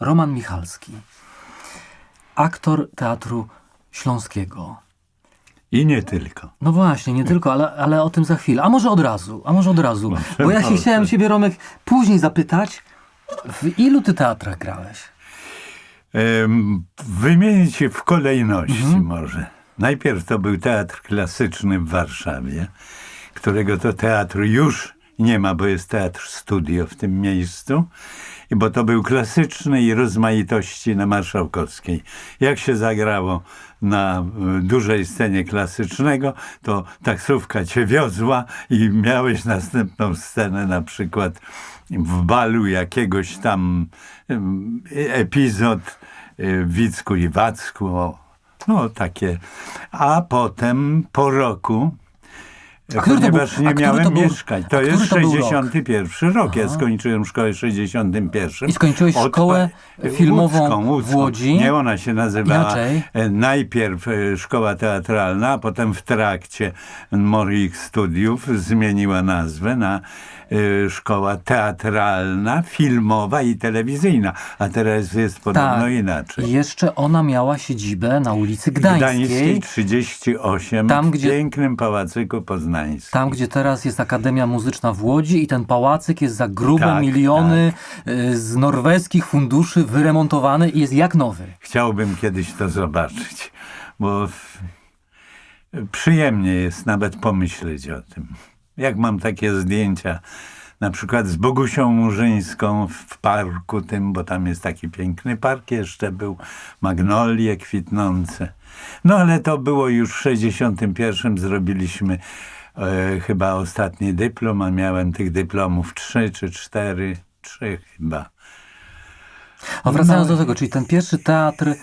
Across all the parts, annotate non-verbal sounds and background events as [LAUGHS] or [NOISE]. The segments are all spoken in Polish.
Roman Michalski, aktor Teatru Śląskiego. I nie tylko. No właśnie, nie tylko, ale, ale o tym za chwilę. A może od razu, a może od razu. Bo ja się chciałem ciebie, Romek, później zapytać, w ilu ty teatrach grałeś? Wymienić w kolejności Mhm. może. Najpierw to był Teatr Klasyczny w Warszawie, którego to teatru już nie ma, bo jest Teatr Studio w tym miejscu. I bo to był klasyczny i rozmaitości na Marszałkowskiej. Jak się zagrało na y, dużej scenie klasycznego, to taksówka cię wiozła i miałeś następną scenę na przykład w balu jakiegoś tam ym, epizod y, w Wicku i Wacku. No takie. A potem po roku A Ponieważ był- nie miałem to był- mieszkań. To jest to był rok? 61 rok. Ja skończyłem szkołę w 61. I skończyłeś szkołę pa- filmową łódzką, w łódzką. Łodzi? Nie, ona się nazywała Inaczej? e, najpierw e, szkoła teatralna, a potem w trakcie moich studiów zmieniła nazwę na e, szkoła teatralna, filmowa i telewizyjna. A teraz jest podobno Tak. inaczej. Jeszcze ona miała siedzibę na ulicy Gdańskiej, Gdańskiej 38 Tam, w gdzie- pięknym pałacyku poznańskim. tam gdzie teraz jest Akademia Muzyczna w Łodzi i ten pałacyk jest za grube Tak, miliony y, z norweskich funduszy wyremontowany i jest jak nowy. Chciałbym kiedyś to zobaczyć, bo w- przyjemnie jest nawet pomyśleć o tym. Jak mam takie zdjęcia, na przykład z Bogusią Murzyńską w parku tym, bo tam jest taki piękny park jeszcze był, magnolie kwitnące. No ale to było już w 61 zrobiliśmy e, chyba ostatni dyplom, a miałem tych dyplomów trzy czy cztery, trzy chyba. A wracając No. do tego, czyli ten pierwszy teatr y,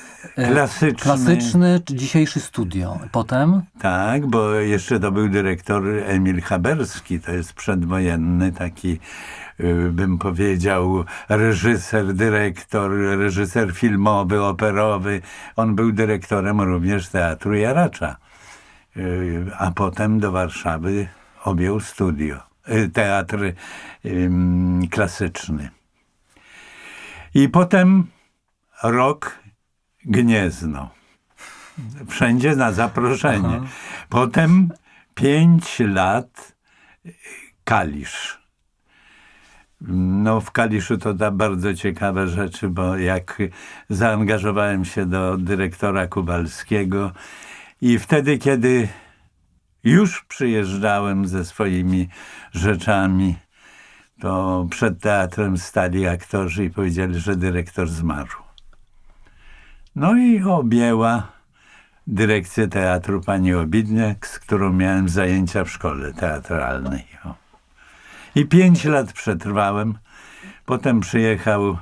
Klasyczny. klasyczny, dzisiejszy studio. Potem Tak, bo jeszcze to był dyrektor Emil Haberski, to jest przedwojenny taki, y, bym powiedział, reżyser, dyrektor, reżyser filmowy, operowy. On był dyrektorem również Teatru Jaracza. Y, A potem do Warszawy objął studio, y, teatr klasyczny. I potem rok Gniezno wszędzie na zaproszenie. Potem pięć lat Kalisz. No w Kaliszu to da bardzo ciekawe rzeczy, bo jak zaangażowałem się do dyrektora Kubalskiego i wtedy, kiedy już przyjeżdżałem ze swoimi rzeczami, to przed teatrem stali aktorzy i powiedzieli, że dyrektor zmarł. No i objęła dyrekcję teatru pani Obidniak, z którą miałem zajęcia w szkole teatralnej. I pięć lat przetrwałem. Potem przyjechał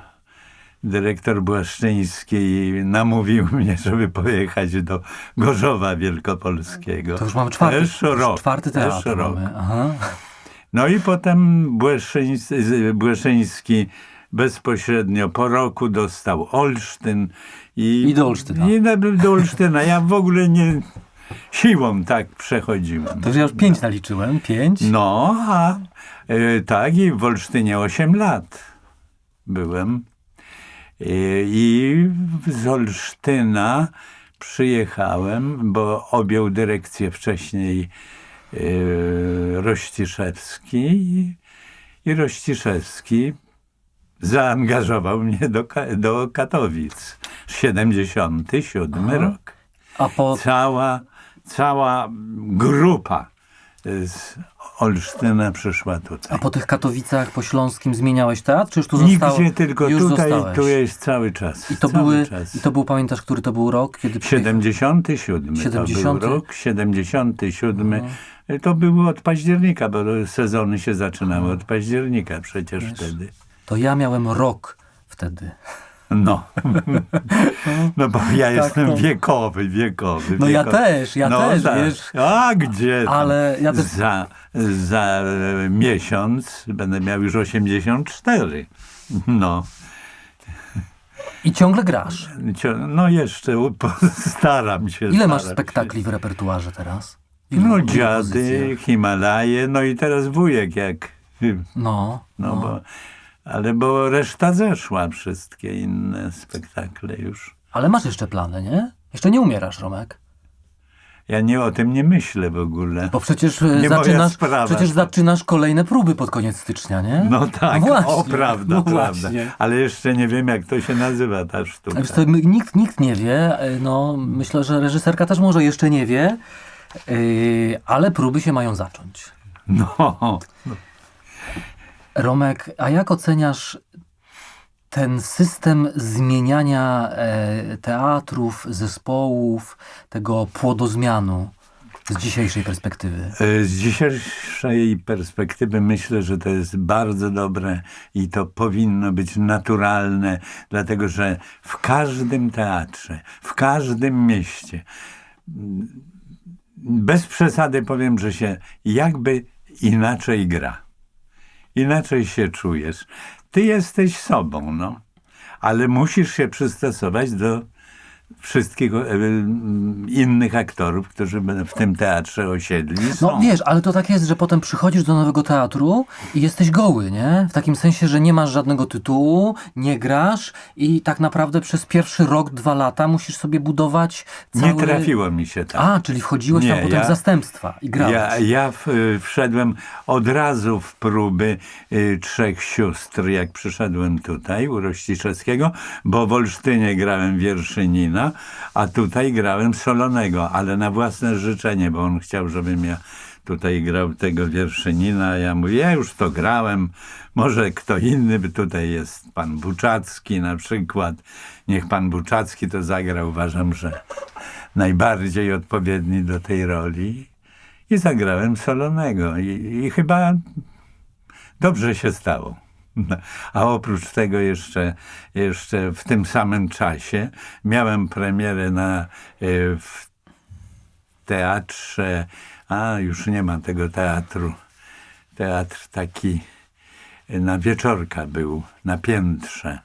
dyrektor Błaszczyński i namówił [LAUGHS] mnie, żeby pojechać do Gorzowa Wielkopolskiego. to już mamy czwarty, Też rok. czwarty też teatr. rok. Mamy. Aha. No i potem Błeszyński, Błeszyński bezpośrednio po roku dostał Olsztyn. I, I do Olsztyna. I do Olsztyna. Ja w ogóle nie siłą tak przechodziłem. To już ja już pięć naliczyłem. Pięć. No, a e, tak i w Olsztynie 8 lat byłem. E, I z Olsztyna przyjechałem, bo objął dyrekcję wcześniej Rościszewski i, i Rościszewski zaangażował mnie do, do Katowic. 77 rok A po, cała, cała grupa z Olsztyna przyszła tutaj. a po tych Katowicach, po Śląskim zmieniałeś teatr, czy już tu zostało? Nigdzie, tylko już tutaj, zostałeś? tu jest cały czas. I to, cały były, czas. I to był, pamiętasz, który to był rok? Kiedy przyjechał- 77 70? to był rok, 77. To było od października, bo sezony się zaczynały od października przecież wtedy. To ja miałem rok wtedy. No. No bo ja jestem to- wiekowy, wiekowy. No ja wiekowy. też, ja też, tak. wiesz. A gdzie? Ale ja też- Za, za e, miesiąc będę miał już 84. No. I ciągle grasz. No jeszcze [LAUGHS] staram się. Ile masz staram spektakli w repertuarze teraz? No dziady? Himalaje, no i teraz wujek jak... No, No bo... Ale bo reszta zeszła, wszystkie inne spektakle już. ale masz jeszcze plany, nie? Jeszcze nie umierasz, Romek. Ja nie o tym nie myślę w ogóle. Bo przecież e, Nie zaczynasz, przecież zaczynasz kolejne próby pod koniec stycznia, nie? No tak, właśnie, o prawda, no prawda. właśnie. Ale jeszcze nie wiem, jak to się nazywa ta sztuka. Wiesz my- nikt, nikt nie wie, e, no myślę, że reżyserka też może jeszcze nie wie, yy, ale próby się mają zacząć. No, Romek, a jak oceniasz ten system zmieniania e, teatrów, zespołów, tego płodozmianu z dzisiejszej perspektywy? E, Z dzisiejszej perspektywy myślę, że to jest bardzo dobre i to powinno być naturalne, dlatego że w każdym teatrze, w każdym mieście, bez przesady powiem, że się jakby inaczej gra. Inaczej się czujesz. Ty jesteś sobą, no. Ale musisz się przystosować do wszystkich e, innych aktorów, którzy w tym teatrze osiedli. No są. wiesz, ale to tak jest, że potem przychodzisz do nowego teatru i jesteś goły, nie? W takim sensie, że nie masz żadnego tytułu, nie grasz i tak naprawdę przez pierwszy rok, dwa lata musisz sobie budować cały... Nie trafiło mi się tak. A, czyli wchodziłeś tam Nie, potem ja- w zastępstwa i grałeś. Ja, ja w, wszedłem od razu w próby y, Trzech Sióstr, jak przyszedłem tutaj u Rościszewskiego, bo w Olsztynie grałem Wierszynina, a tutaj grałem Solonego, ale na własne życzenie, bo on chciał, żebym ja tutaj grał tego Wierszynina, ja mówię, ja już to grałem, może kto inny, tutaj jest pan Buczacki na przykład, niech pan Buczacki to zagra, uważam, że najbardziej odpowiedni do tej roli. I zagrałem Solonego i, i chyba dobrze się stało. [LAUGHS] A oprócz tego jeszcze, jeszcze w tym samym czasie miałem premierę na, y, w teatrze, a już nie ma tego teatru, teatr taki y, na Wieczorka był, na piętrze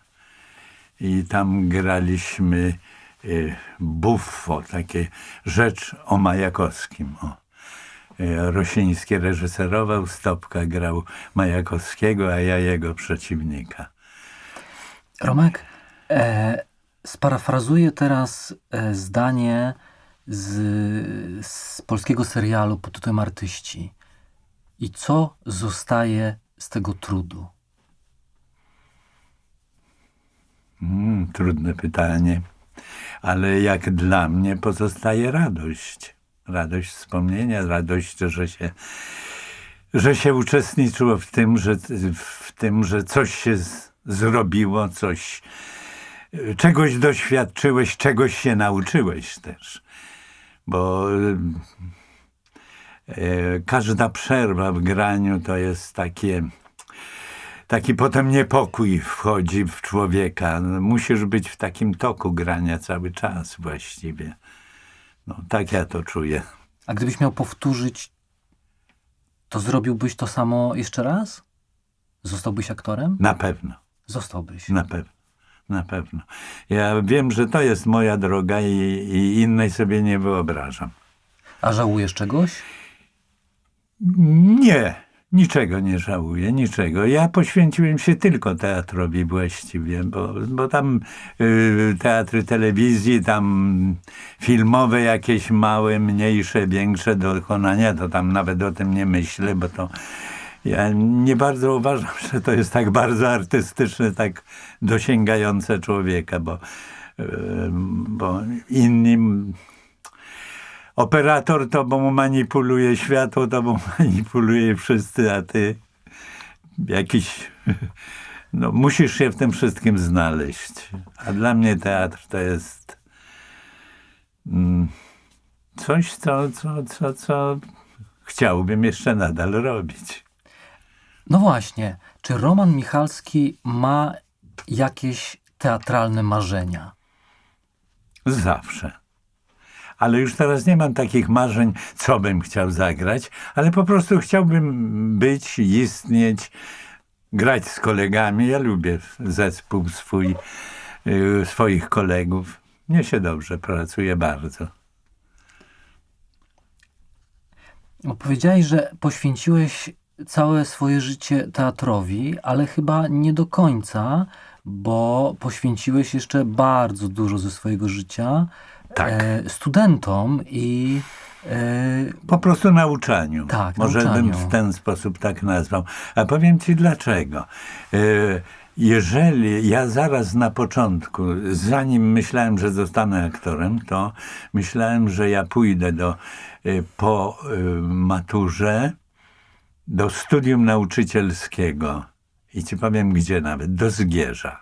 i tam graliśmy y, buffo, takie rzecz o Majakowskim. O. Y, Rosiński reżyserował, Stopka grał Majakowskiego, a ja jego przeciwnika. Romek, e, sparafrazuję teraz e, zdanie z, z polskiego serialu pod tytułem Artyści. I co zostaje z tego trudu? Mm, trudne pytanie, ale jak dla mnie pozostaje radość. Radość wspomnienia, radość, że się, że się uczestniczyło w tym, że, w tym, że coś się z, zrobiło, coś, czegoś doświadczyłeś, czegoś się nauczyłeś też. Bo y, każda przerwa w graniu to jest takie taki potem niepokój wchodzi w człowieka. Musisz być w takim toku grania cały czas właściwie. No, tak ja to czuję. A gdybyś miał powtórzyć, to zrobiłbyś to samo jeszcze raz? Zostałbyś aktorem? Na pewno, Zostałbyś. na pewno, na pewno. Ja wiem, że to jest moja droga i, i innej sobie nie wyobrażam. A żałujesz czegoś? Nie, niczego nie żałuję, niczego. Ja poświęciłem się tylko teatrowi właściwie, bo, bo tam y, teatry telewizji, tam filmowe jakieś małe, mniejsze, większe dokonania, to tam nawet o tym nie myślę, bo to ja nie bardzo uważam, że to jest tak bardzo artystyczne, tak dosięgające człowieka, bo, y, bo inni operator tobą manipuluje, światło tobą [LAUGHS] manipuluje wszyscy, a ty jakiś... [LAUGHS] No, musisz się w tym wszystkim znaleźć. A dla mnie teatr to jest mm, coś, co, co, co, co chciałbym jeszcze nadal robić. No właśnie. Czy Roman Michalski ma jakieś teatralne marzenia? Zawsze. Ale już teraz nie mam takich marzeń, co bym chciał zagrać, ale po prostu chciałbym być, istnieć, grać z kolegami. Ja lubię zespół swój, y, swoich kolegów. Mnie się dobrze pracuje bardzo. Powiedziałeś, że poświęciłeś całe swoje życie teatrowi, ale chyba nie do końca, bo poświęciłeś jeszcze bardzo dużo ze swojego życia Tak. e, studentom i e, Po prostu nauczaniu. Tak, Może bym nauczaniu. w ten sposób tak nazwał. A powiem ci dlaczego. E, Jeżeli ja zaraz na początku, zanim myślałem, że zostanę aktorem, to myślałem, że ja pójdę do, po maturze do studium nauczycielskiego. I ci powiem gdzie nawet, do Zgierza.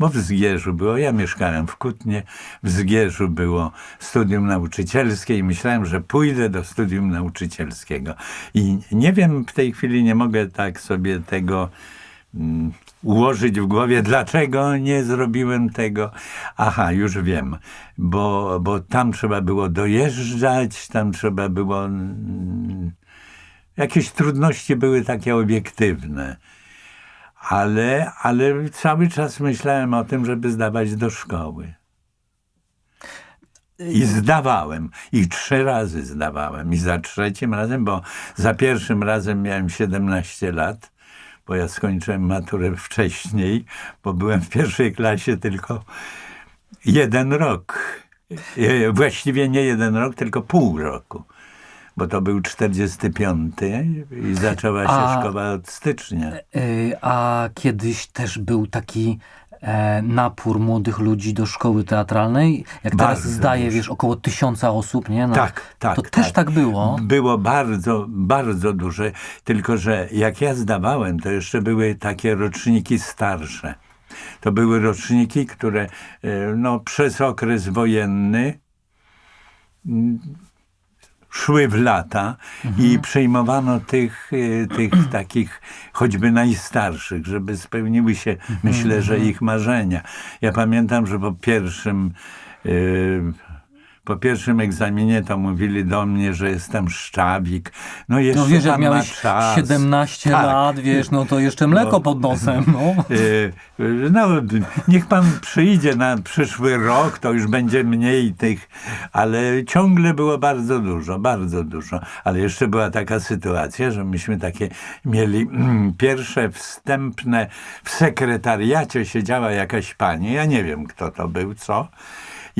Bo w Zgierzu było, ja mieszkałem w Kutnie, w Zgierzu było studium nauczycielskie i myślałem, że pójdę do studium nauczycielskiego. I nie wiem, w tej chwili nie mogę tak sobie tego mm, ułożyć w głowie, [LAUGHS] dlaczego nie zrobiłem tego. Aha, już wiem, bo, bo tam trzeba było dojeżdżać, tam trzeba było. mm, Jakieś trudności były takie obiektywne. Ale, ale cały czas myślałem o tym, żeby zdawać do szkoły. I zdawałem. I trzy razy zdawałem. I za trzecim razem, bo za pierwszym razem miałem 17 lat, bo ja skończyłem maturę wcześniej, bo byłem w pierwszej klasie tylko jeden rok. E, Właściwie nie jeden rok, tylko pół roku. Bo to był 45 i zaczęła się A- szkoła od stycznia. Y, A kiedyś też był taki e, napór młodych ludzi do szkoły teatralnej. Jak teraz Bardzo zdaje, duży. wiesz, około tysiąca osób, nie? No, Tak, tak, To tak. też tak było. Było bardzo, bardzo duże, tylko że jak ja zdawałem, to jeszcze były takie roczniki starsze. To były roczniki, które e, no, przez okres wojenny szły w lata i przyjmowano tych, e, tych [CLEARS THROAT] takich choćby najstarszych, żeby spełniły się, myślę, że ich marzenia. Ja pamiętam, że po pierwszym e, po pierwszym egzaminie to mówili do mnie, że jestem szczawik. No jeszcze No wiesz, jak miałeś czas. 17 Tak. lat, wiesz, no to jeszcze mleko pod nosem, no. [LAUGHS] Y, No, niech pan przyjdzie na przyszły rok, to już będzie mniej tych, ale ciągle było bardzo dużo, bardzo dużo. Ale jeszcze była taka sytuacja, że myśmy takie mieli mm, pierwsze wstępne, w sekretariacie siedziała jakaś pani, ja nie wiem kto to był, co.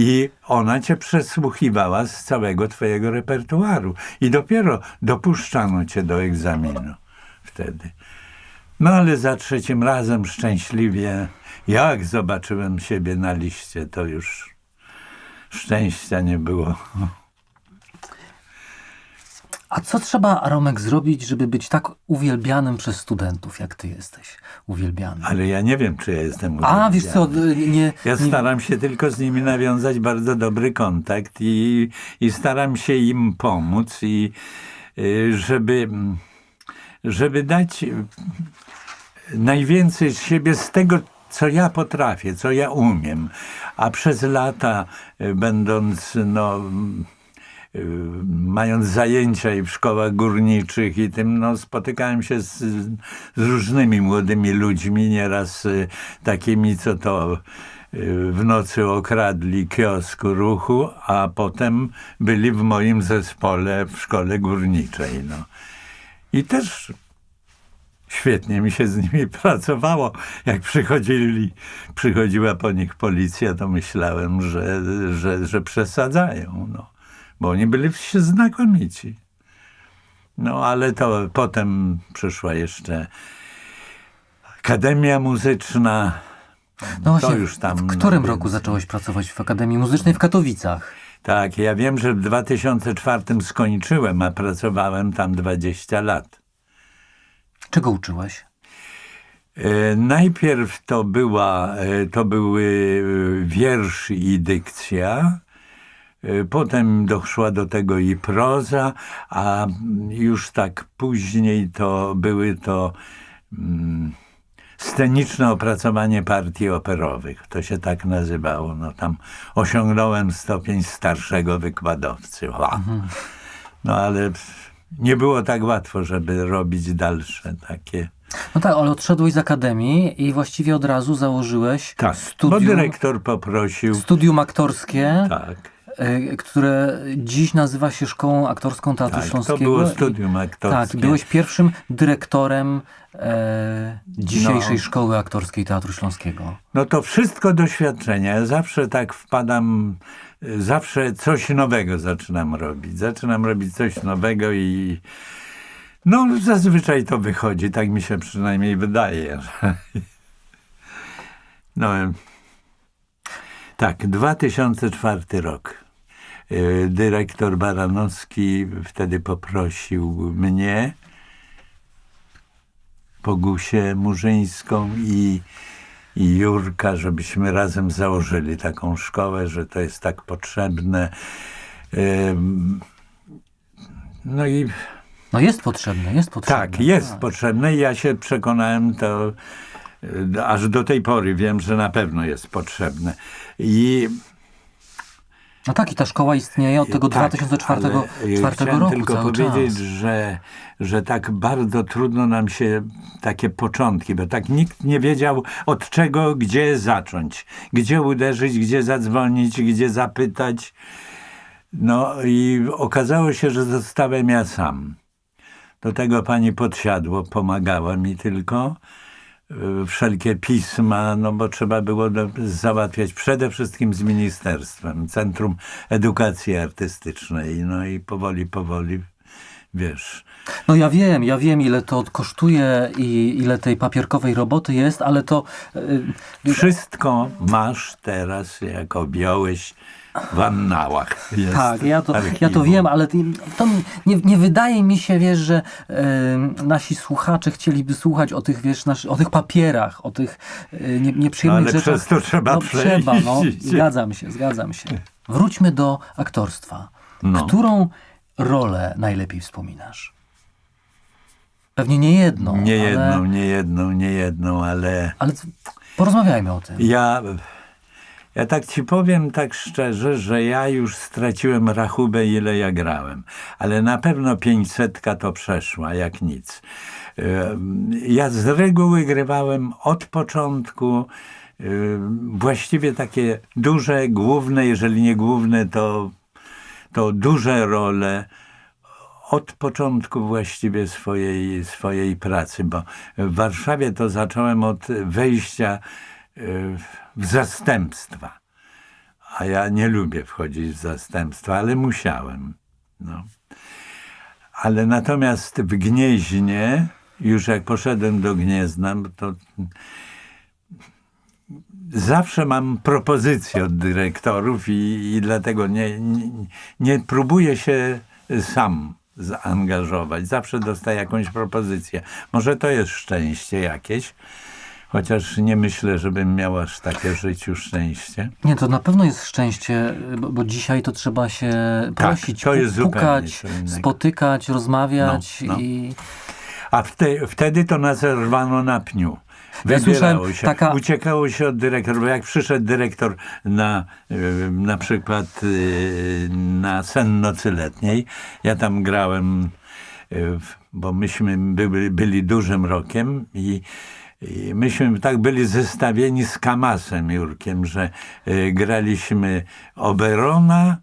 I ona cię przesłuchiwała z całego twojego repertuaru. I dopiero dopuszczano cię do egzaminu wtedy. No ale za trzecim razem szczęśliwie, jak zobaczyłem siebie na liście, to już szczęścia nie było. A co trzeba, Romek, zrobić, żeby być tak uwielbianym przez studentów, jak ty jesteś uwielbiany? Ale ja nie wiem, czy ja jestem A, wiesz co, uwielbiany. nie... Ja nie staram się tylko z nimi nawiązać bardzo dobry kontakt i, i staram się im pomóc i y, żeby, żeby dać y, najwięcej z siebie z tego, co ja potrafię, co ja umiem. A przez lata, y, będąc no, mając zajęcia i w szkołach górniczych i tym, no, spotykałem się z, z różnymi młodymi ludźmi, nieraz y, takimi, co to y, w nocy okradli kiosku ruchu, a potem byli w moim zespole w szkole górniczej. No. I też świetnie mi się z nimi [LAUGHS] pracowało. Jak przychodzili, przychodziła po nich policja, to myślałem, że, że, że przesadzają. No. Bo oni byli się znakomici. No ale to potem przyszła jeszcze Akademia Muzyczna. No właśnie, to już tam w którym no, roku więc- zacząłeś pracować w Akademii Muzycznej w Katowicach? Tak, ja wiem, że w 2004 skończyłem, a pracowałem tam 20 lat. Czego uczyłeś? E, Najpierw to, była, e, to były e, wiersz i dykcja. E, Potem doszła do tego i proza, a już tak później to były to mm, sceniczne opracowanie partii operowych. To się tak nazywało. No tam osiągnąłem stopień starszego wykładowcy. Ła. No ale nie było tak łatwo, żeby robić dalsze takie No tak, ale odszedłeś z akademii i właściwie od razu założyłeś Tak, bo studium, dyrektor poprosił. studium aktorskie, Tak, y, które dziś nazywa się Szkołą Aktorską Teatru tak, to Śląskiego. było I- studium aktorskie. Tak, byłeś pierwszym dyrektorem e, dzisiejszej No. Szkoły Aktorskiej Teatru Śląskiego. No to wszystko doświadczenia. Ja zawsze tak wpadam, zawsze coś nowego zaczynam robić. Zaczynam robić coś nowego i no zazwyczaj to wychodzi, tak mi się przynajmniej wydaje. No tak, 2004 rok. Y, Dyrektor Baranowski wtedy poprosił mnie, Bogusię Murzyńską i i Jurka, żebyśmy razem założyli taką szkołę, że to jest tak potrzebne. No i No jest potrzebne, jest potrzebne. tak, jest tak. potrzebne i ja się przekonałem to y, aż do tej pory wiem, że na pewno jest potrzebne. I No tak, i ta szkoła istnieje od tego tak, 2004 ale, y, czwartego chciałem roku tylko powiedzieć, czas. że, że tak bardzo trudno nam się takie początki, bo tak nikt nie wiedział od czego, gdzie zacząć, gdzie uderzyć, gdzie zadzwonić, gdzie zapytać. No i okazało się, że zostałem ja sam. Do tego pani podsiadło, pomagała mi tylko. Y, Wszelkie pisma, no bo trzeba było załatwiać przede wszystkim z ministerstwem, Centrum Edukacji Artystycznej. No i powoli, powoli, wiesz. No ja wiem, ja wiem ile to kosztuje i ile tej papierkowej roboty jest, ale to... y, Wszystko masz teraz, jak objąłeś w annałach. Jest Tak, ja to, ja to wiem, ale to nie, nie wydaje mi się, wiesz, że e, nasi słuchacze chcieliby słuchać o tych, wiesz, nasz, o tych papierach, o tych e, nie, nieprzyjemnych No, ale rzeczach. przez to trzeba no, przejść. trzeba, no, zgadzam się, zgadzam się. Wróćmy do aktorstwa. No. Którą rolę najlepiej wspominasz? Pewnie nie jedną, Nie ale, jedną, nie jedną, nie jedną, ale... ale porozmawiajmy o tym. Ja, ja tak ci powiem tak szczerze, że ja już straciłem rachubę, ile ja grałem. Ale na pewno 500 to przeszła, jak nic. Em, Ja z reguły grywałem od początku em, właściwie takie duże, główne, jeżeli nie główne, to, to duże role od początku właściwie swojej, swojej pracy, bo w Warszawie to zacząłem od wejścia w zastępstwa. A ja nie lubię wchodzić w zastępstwa, ale musiałem. No. Ale natomiast w Gnieźnie, już jak poszedłem do Gniezna, to zawsze mam propozycje od dyrektorów i, i dlatego nie, nie, nie próbuję się sam zaangażować. Zawsze dostaję jakąś propozycję. Może to jest szczęście jakieś, chociaż nie myślę, żebym miał aż takie w życiu szczęście. Nie, to na pewno jest szczęście, bo, bo dzisiaj to trzeba się prosić, to jest pu- pukać, spotykać, rozmawiać No, no. i... A wte, wtedy to nas rwano na pniu. Wybierało się, taka- uciekało się od dyrektora, bo jak przyszedł dyrektor na y, na przykład y, na sen nocy letniej, ja tam grałem, w- bo myśmy byli, byli dużym rokiem i myśmy tak byli zestawieni z Kamasem Jurkiem, że y, graliśmy Oberona,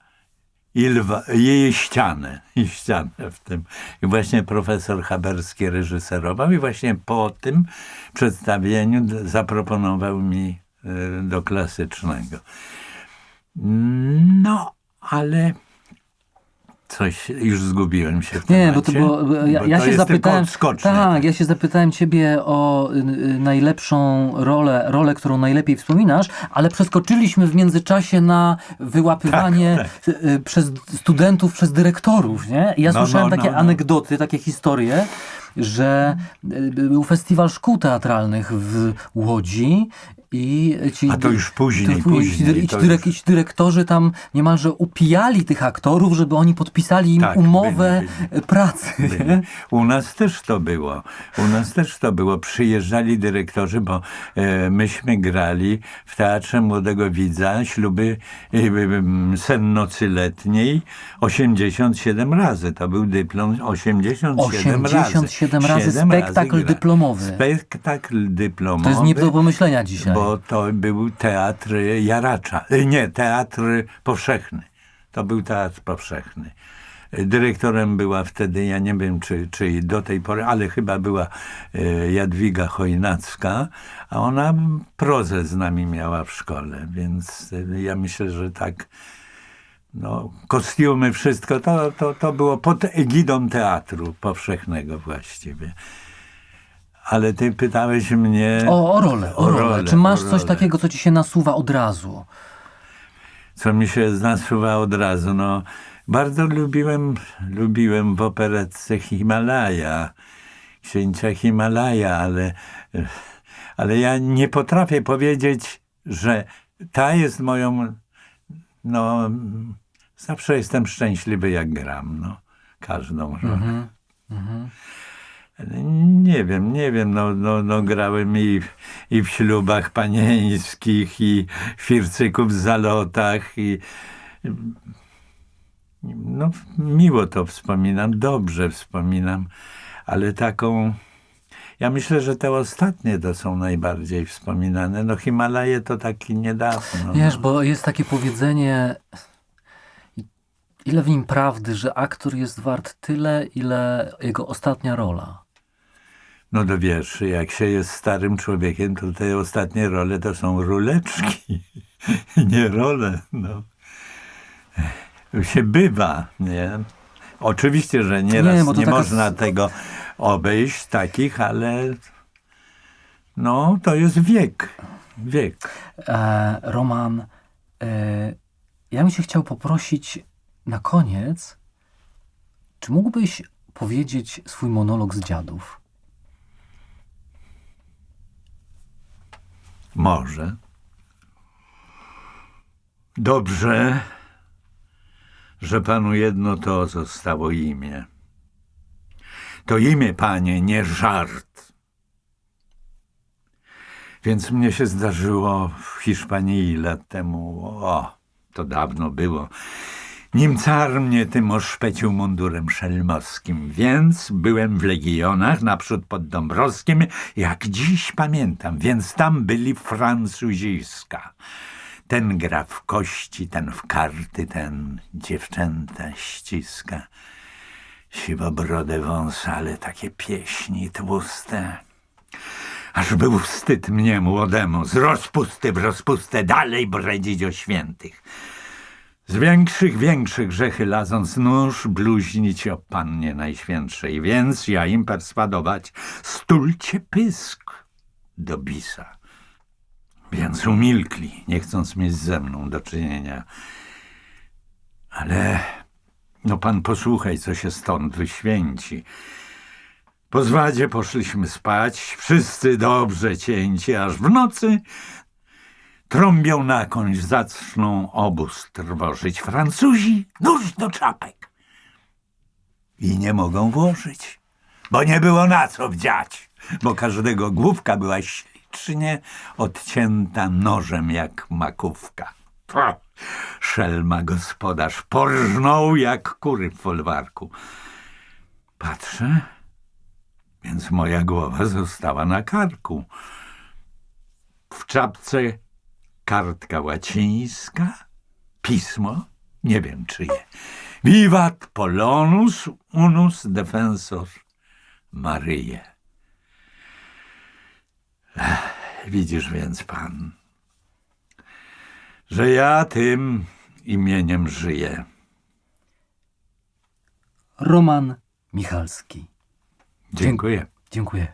i, lwa, ścianę, i ścianę w tym. I właśnie profesor Haberski reżyserował i właśnie po tym przedstawieniu zaproponował mi y, do klasycznego. No, ale coś, już zgubiłem się w Nie, bo, to, temacie, bo ja, bo ja to się zapytałem. Tak, ja się zapytałem ciebie o y, y, najlepszą rolę, rolę, którą najlepiej wspominasz, ale przeskoczyliśmy w międzyczasie na wyłapywanie Tak, y, y, przez studentów, przez dyrektorów, nie? I ja No, słyszałem no, takie no, no. anegdoty, takie historie, że y, był festiwal szkół teatralnych w Łodzi i ci... A to już później, to- później, I ci, dyrek, już- dyrektorzy tam niemalże upijali tych aktorów, żeby oni podpisali im Tak, umowę byli, pracy. nie? U nas też to było. U nas też to było. Przyjeżdżali dyrektorzy, bo e, myśmy grali w Teatrze Młodego Widza śluby e, e, sen nocy letniej 87 razy. To był dyplom 87, razy. 87 razy spektakl gra. dyplomowy. Spektakl dyplomowy. To jest nie do pomyślenia dzisiaj. Bo to był teatr Jaracza. E, Nie, teatr powszechny. To był teatr powszechny. Dyrektorem była wtedy, ja nie wiem czy, czy do tej pory, ale chyba była e, Jadwiga Chojnacka, a ona prozę z nami miała w szkole, więc e, ja myślę, że tak no, kostiumy, wszystko, to, to, to było pod egidą teatru powszechnego właściwie. Ale ty pytałeś mnie... O, o rolę, o, O rolę. rolę, Czy masz coś rolę. takiego, co ci się nasuwa od razu? co mi się nasuwa od razu. No, bardzo lubiłem, lubiłem w operetce Himalaja, księcia Himalaja, ale, ale ja nie potrafię powiedzieć, że ta jest moją, no, zawsze jestem szczęśliwy jak gram, no, każdą rolę. Ale Nie wiem, nie wiem, no, no, no grałem i, i w ślubach panieńskich, i fircyków w zalotach, i no, miło to wspominam, dobrze wspominam, ale taką, ja myślę, że te ostatnie to są najbardziej wspominane. No Himalaje to taki niedawno. Wiesz, bo jest takie powiedzenie, ile w nim prawdy, że aktor jest wart tyle, ile jego ostatnia rola. No to wiesz, jak się jest starym człowiekiem, to te ostatnie role to są ruleczki, [LAUGHS] nie role, no. Się bywa, nie? Oczywiście, że nieraz Nie, nie, taka można tego obejść, takich, ale no, to jest wiek, wiek. E, Roman, e, ja bym się chciał poprosić na koniec, czy mógłbyś powiedzieć swój monolog z dziadów? Może. Dobrze, że panu jedno to zostało imię. To imię, panie, nie żart. Więc mnie się zdarzyło w Hiszpanii lat temu, o, to dawno było, nim car mnie tym oszpecił mundurem szelmowskim, więc byłem w legionach naprzód pod Dąbrowskim, jak dziś pamiętam, więc tam byli francuziska. Ten gra w kości, ten w karty, ten dziewczęta ściska. Siwobrodę wąsa, ale takie pieśni tłuste. Aż był wstyd mnie młodemu, z rozpusty w rozpustę dalej bredzić o świętych. Z większych, większych grzechy ladząc nóż, bluźnić o Pannie Najświętszej. Więc ja im perswadować, stulcie pysk do bisa. Więc umilkli, nie chcąc mieć ze mną do czynienia. Ale, no pan posłuchaj, co się stąd wyświęci. Po zwadzie poszliśmy spać, wszyscy dobrze cięci, aż w nocy trąbią na końś, zaczną obóz trwożyć. Francuzi nóż do czapek. I nie mogą włożyć, bo nie było na co wdziać, bo każdego główka była ślicznie odcięta nożem jak makówka. Pff, Szelma gospodarz porżnął jak kury w folwarku. Patrzę, więc moja głowa została na karku. W czapce kartka łacińska, pismo, nie wiem czyje. Vivat Polonus unus defensor Maryje. Widzisz więc pan, że ja tym imieniem żyję. Roman Michalski. Dziękuję. Dziękuję.